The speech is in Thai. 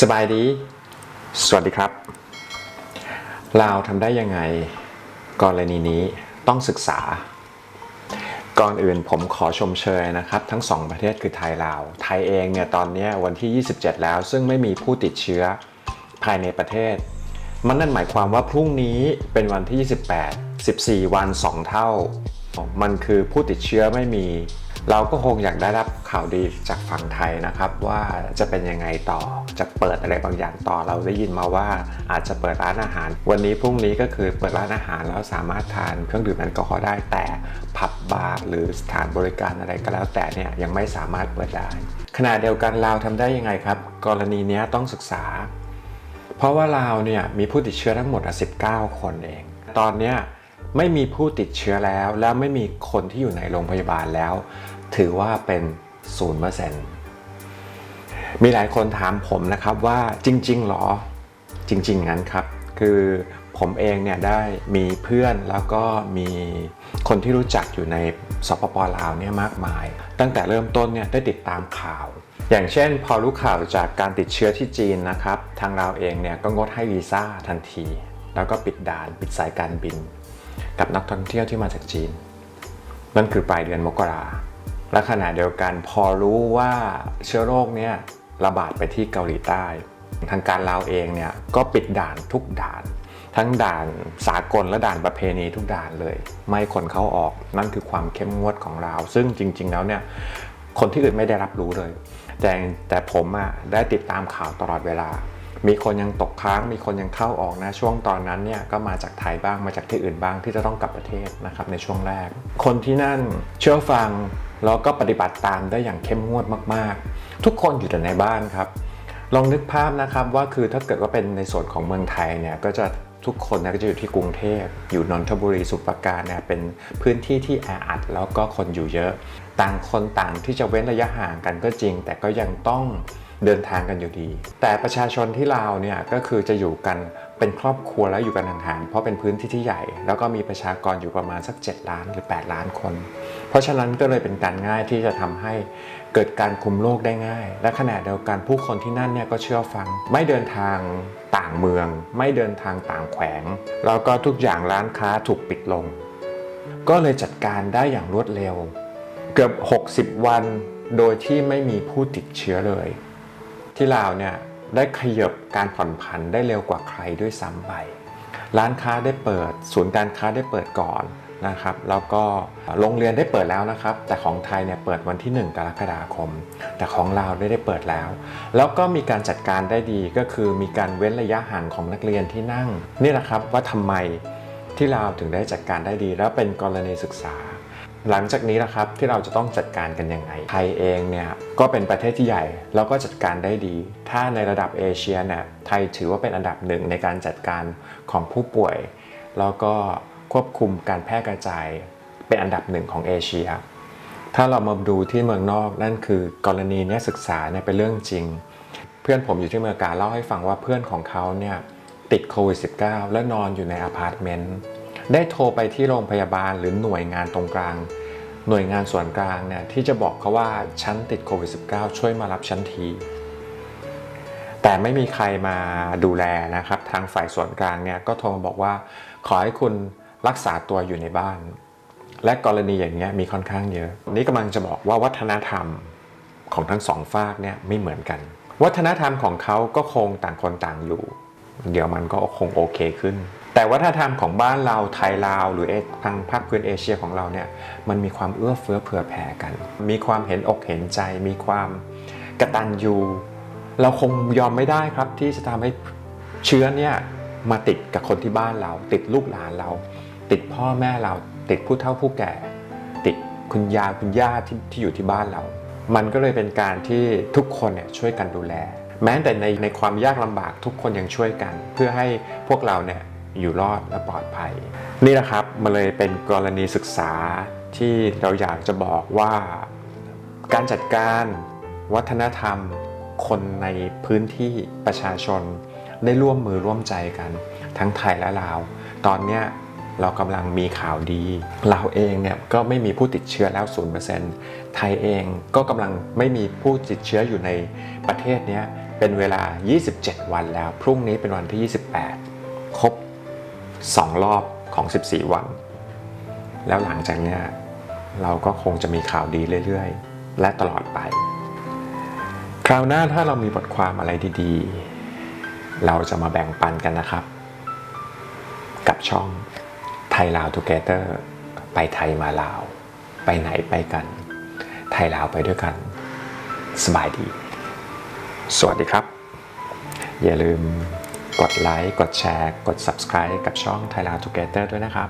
สบายดี สวัสดีครับลาวทำได้ยังไง กรณีนี้ต้องศึกษา ก่อนอื่นผมขอชมเชยนะครับ ทั้งสองประเทศคือไทยลาว ไทยเองเนี่ยตอนนี้วันที่ 27 แล้ว ซึ่งไม่มีผู้ติดเชื้อภายในประเทศ มันนั่นหมายความว่าพรุ่งนี้เป็นวันที่ 28 14 วัน 2 เท่า มันคือผู้ติดเชื้อไม่มี เราก็คงอยากได้รับข่าวดีจากฝั่งไทยนะครับว่าจะเป็นยังไงต่อจะเปิดอะไรบางอย่างต่อเราได้ยินมาว่าอาจจะเปิดร้านอาหาร วันนี้พรุ่งนี้ก็คือเปิดร้านอาหารแล้วสามารถทานเครื่องดื่มแอลกอฮอล์ได้แต่ผับบาร์หรือสถานบริการอะไรก็แล้วแต่เนี่ยยังไม่สามารถเปิดได้ขณะเดียวกันเราวทำได้ยังไงครับ กรณีนี้ต้องศึกษา เพราะว่าลาวเนี่ยมีผู้ติดเชื้อทั้งหมด 19 คนเอง ตอนเนี้ย ไม่มีผู้ติดเชื้อแล้ว แล้วไม่มีคนที่อยู่ในโรงพยาบาลแล้ว ถือว่าเป็น0%เปอร์เซ็นต์มีหลายคนถามผมนะครับว่าจริง ๆหรอจริง ๆ งั้นครับ คือผมเองเนี่ยได้มีเพื่อนแล้วก็มีคนที่รู้จักอยู่ในสปปลาวเนี่ยมากมาย ตั้งแต่เริ่มต้นเนี่ยได้ติดตามข่าว อย่างเช่น พอรู้ข่าวจากการติดเชื้อที่จีนนะครับ ทางเราเองเนี่ยก็งดให้วีซ่าทันที แล้วก็ปิดด่านปิดสายการบิน กับนักท่องเที่ยวที่มาจากจีน นั่นคือปลายเดือนมกราและขณะเดียวกันพอรู้ว่าเชื้อโรคเนี่ยระบาดไปที่เกาหลีใต้ ทางการลาวเองเนี่ยก็ปิดด่านทุกด่าน ทั้งด่านสากลและด่านประเพณีทุกด่านเลย ไม่คนเข้าออกนั่นคือความเข้มงวดของเรา ซึ่งจริง ๆ แล้วเนี่ยคนที่อื่นไม่ได้รับรู้เลย แต่แต่ผมอะได้ติดตามข่าวตลอดเวลา มีคนยังตกค้าง มีคนยังเข้าออกนะ ช่วงตอนนั้นเนี่ยก็มาจากไทยบ้างมาจากที่อื่นบ้างที่จะต้องกลับประเทศนะครับในช่วงแรก คนที่นั่นเชื่อฟังแล้วก็ปฏิบัติตามได้อย่างเข้มงวดมากๆ ทุกคนอยู่แต่ในบ้านครับ ลองนึกภาพนะครับว่าคือถ้าเกิดว่าเป็นในส่วนของเมืองไทยเนี่ยก็จะทุกคนนะก็จะอยู่ที่กรุงเทพ อยู่นนทบุรีสุพรปราการเนี่ยเป็นพื้นที่ที่แออัดแล้วก็คนอยู่เยอะ ต่างคนต่างที่จะเว้นระยะห่างกันก็จริง แต่ก็ยังต้อง เดินทางกันอยู่ดี แต่ประชาชนที่ลาวเนี่ยก็คือจะอยู่กันเป็นครอบครัวแล้วอยู่กันห่างๆเพราะเป็นพื้นที่ที่ใหญ่ แล้วก็มีประชากรอยู่ประมาณสัก 7 ล้านหรือ 8 ล้านคน เพราะฉะนั้นก็เลยเป็นการง่ายที่จะทำให้เกิดการคุมโรคได้ง่าย และขณะเดียวกันผู้คนที่นั่นเนี่ยก็เชื่อฟัง ไม่เดินทางต่างเมือง ไม่เดินทางต่างแขวง แล้วก็ทุกอย่างร้านค้าถูกปิดลง ก็เลยจัดการได้อย่างรวดเร็ว เกือบ 60 วัน โดยที่ไม่มีผู้ติดเชื้อเลย ที่ลาวเนี่ยได้ขยบการผ่อนผันได้เร็วกว่าใครด้วยซ้ำไป ร้านค้าได้เปิด ศูนย์การค้าได้เปิดก่อนนะครับ แล้วก็โรงเรียนได้เปิดแล้วนะครับ แต่ของไทยเนี่ยเปิดวันที่ 1 กรกฎาคม แต่ของลาวได้ได้เปิดแล้ว แล้วก็มีการจัดการได้ดีก็คือมีการเว้นระยะห่างของนักเรียนที่นั่ง นี่แหละครับว่าทำไมที่ลาวถึงได้จัดการได้ดี แล้วเป็นกรณีศึกษา หลังจากนี้นะครับที่เราจะต้องจัดการกันยังไงไทยเองเนี่ยก็เป็นประเทศที่ใหญ่แล้วก็จัดการได้ดี ถ้าในระดับเอเชียเนี่ยไทยถือว่าเป็นอันดับหนึ่งในการจัดการของผู้ป่วย แล้วก็ควบคุมการแพร่กระจายเป็นอันดับหนึ่งของเอเชีย ถ้าเรามาดูที่เมืองนอกนั่นคือกรณีนี้ศึกษาเนี่ยเป็นเรื่องจริง เพื่อนผมอยู่ที่อเมริกาเล่าให้ฟังว่าเพื่อนของเขาเนี่ยติดโควิด -19 และนอนอยู่ในอพาร์ตเมนต์ ได้โทรไปที่โรงพยาบาลหรือหน่วยงานตรงกลาง หน่วยงานส่วนกลางเนี่ยที่จะบอกเขาว่าฉันติดโควิด -19 ช่วยมารับฉันที แต่ไม่มีใครมาดูแลนะครับ ทางฝ่ายส่วนกลางเนี่ยก็โทรมาบอกว่า ขอให้คุณรักษาตัวอยู่ในบ้าน และกรณีอย่างเงี้ยมีค่อนข้างเยอะ นี่กำลังจะบอกว่าวัฒนธรรมของทั้งสองฝากเนี่ยไม่เหมือนกัน วัฒนธรรมของเขาก็คงต่างคนต่างอยู่ เดี๋ยวมันก็คงโอเคขึ้น แต่วัฒนธรรมของบ้านเราไทยลาว หรือทางภาคพื้นเอเชียของเราเนี่ยมันมีความเอื้อเฟื้อเผื่อแผ่กัน มีความเห็นอกเห็นใจ มีความกระตัญญูเราคงยอมไม่ได้ครับที่จะทำให้เชื้อเนี่ยมาติดกับคนที่บ้านเรา ติดลูกหลานเรา ติดพ่อแม่เรา ติดผู้เฒ่าผู้แก่ ติดคุณยายคุณย่าที่ที่อยู่ที่บ้านเรา มันก็เลยเป็นการที่ทุกคนเนี่ยช่วยกันดูแล แม้แต่ในในความยากลำบากทุกคนยังช่วยกัน เพื่อให้พวกเราเนี่ย อยู่รอดและปลอดภัย นี่นะครับมันเลยเป็นกรณีศึกษาที่เราอยากจะบอกว่า การจัดการวัฒนธรรม คนในพื้นที่ประชาชน ได้ร่วมมือร่วมใจกัน ทั้งไทยและลาว ตอนเนี้ยเรากำลังมีข่าวดีลาวเองเนี่ยก็ไม่มีผู้ติดเชื้อแล้ว 0%ไทยเองก็กำลังไม่มีผู้ติดเชื้ออยู่ในประเทศเนี้ยเป็นเวลา 27 วันแล้ว พรุ่งนี้เป็นวันที่ 28 ครบ 2 รอบของ 14 วัน แล้วหลังจากนี้เราก็คงจะมีข่าวดีเรื่อยๆ และตลอดไป คราวหน้าถ้าเรามีบทความอะไรดีๆ เราจะมาแบ่งปันกันนะครับ กับช่องไทยลาว Together ไปไทยมาลาว ไปไหนไปกัน ไทยลาวไปด้วยกัน สบายดี สวัสดีครับ อย่าลืม กดไลค์กดแชร์ กด Subscribe กับช่องไทยลาว Together ด้วยนะครับ